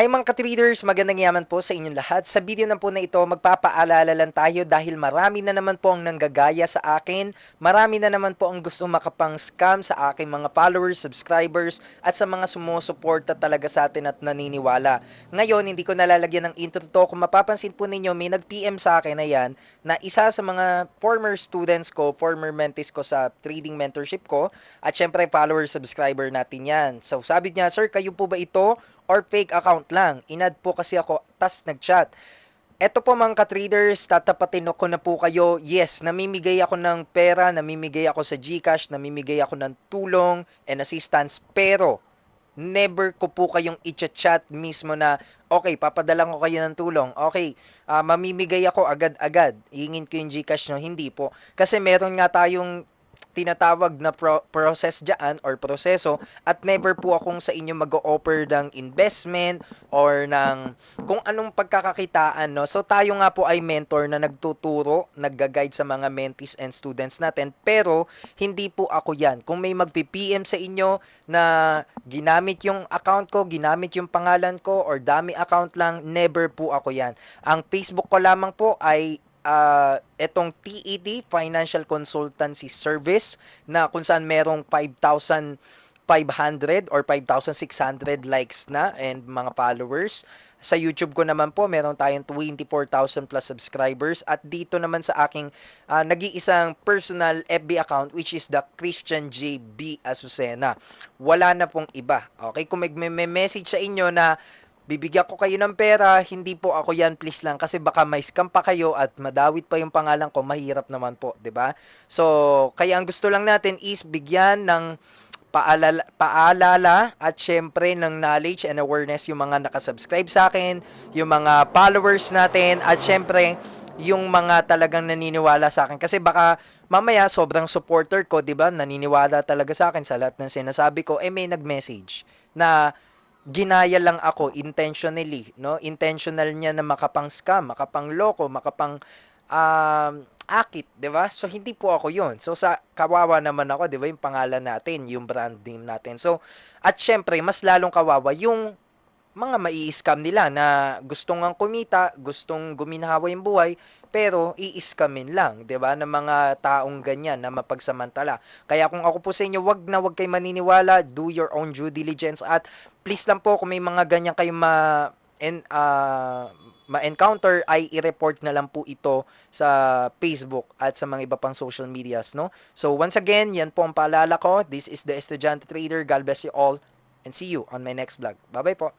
Hi mga ka-traders, magandang yaman po sa inyong lahat. Sa video na po na ito, magpapaalala lang tayo dahil marami na naman po ang nanggagaya sa akin. Marami na naman po ang gusto makapang scam sa aking mga followers, subscribers, at sa mga sumusuporta talaga sa atin at naniniwala. Ngayon, hindi ko nalalagyan ng intro to. Kung mapapansin po ninyo, may nag-PM sa akin na yan na isa sa mga former students ko, former mentees ko sa trading mentorship ko, at syempre follower, subscriber natin yan. So sabi niya, Sir, kayo po ba ito or fake account lang. Inad po kasi ako, tas nag-chat. Eto po mga ka-traders, tatapatin ko na po kayo. Yes, namimigay ako ng pera, namimigay ako sa GCash, namimigay ako ng tulong and assistance, pero never ko po kayong i-chat mismo na, okay, papadala ko kayo ng tulong. Okay, ah, mamimigay ako agad-agad. Hingin ko yung GCash nyo. Hindi po. Kasi meron nga tayong tinatawag na pro- process dyan or proseso at never po akong sa inyo mag-offer ng investment or ng kung anong pagkakakitaan no? So tayo nga po ay mentor na nagtuturo nagga-guide sa mga mentees and students natin. Pero hindi po ako yan. Kung may magpi-PM sa inyo na ginamit yung account ko ginamit yung pangalan ko or dami account lang never po ako yan. Ang Facebook ko lamang po ay uh, etong TED Financial Consultancy Service na kung saan merong 5,500 or 5,600 likes na and mga followers. Sa YouTube ko naman po, meron tayong 24,000 plus subscribers. At dito naman sa aking ah, nag-iisang personal FB account which is the Christian JB Azucena. Wala na pong iba. Okay? Kung may message sa inyo na bibigyan ko kayo ng pera, hindi po ako yan, please lang. Kasi baka may scam pa kayo at madawit pa yung pangalan ko, mahirap naman po, ba So, kaya ang gusto lang natin is bigyan ng paalala, paalala at syempre ng knowledge and awareness yung mga nakasubscribe sa akin, yung mga followers natin, at syempre yung mga talagang naniniwala sa akin. Kasi baka mamaya sobrang supporter ko, di ba, naniniwala talaga sa akin sa lahat ng sinasabi ko, eh may nag-message na ginaya lang ako intentionally, no? Intentional niya na makapang scam, makapang loko, makapang um, akit, 'di ba? So hindi po ako 'yon. So sa kawawa naman ako, 'di ba, yung pangalan natin, yung brand name natin. So at syempre, mas lalong kawawa yung mga mai-scam nila na gustong ang kumita, gustong guminhawa yung buhay, pero i-scamin lang, 'di ba, ng mga taong ganyan na mapagsamantala. Kaya kung ako po sa inyo, wag na wag kayo maniniwala, do your own due diligence at please lang po kung may mga ganyan kayong ma en, ah, ma-encounter ay i-report na lang po ito sa Facebook at sa mga iba pang social medias, no? So once again, yan po ang paalala ko. This is the Estudyante Trader. God bless you all and see you on my next vlog. Bye-bye po.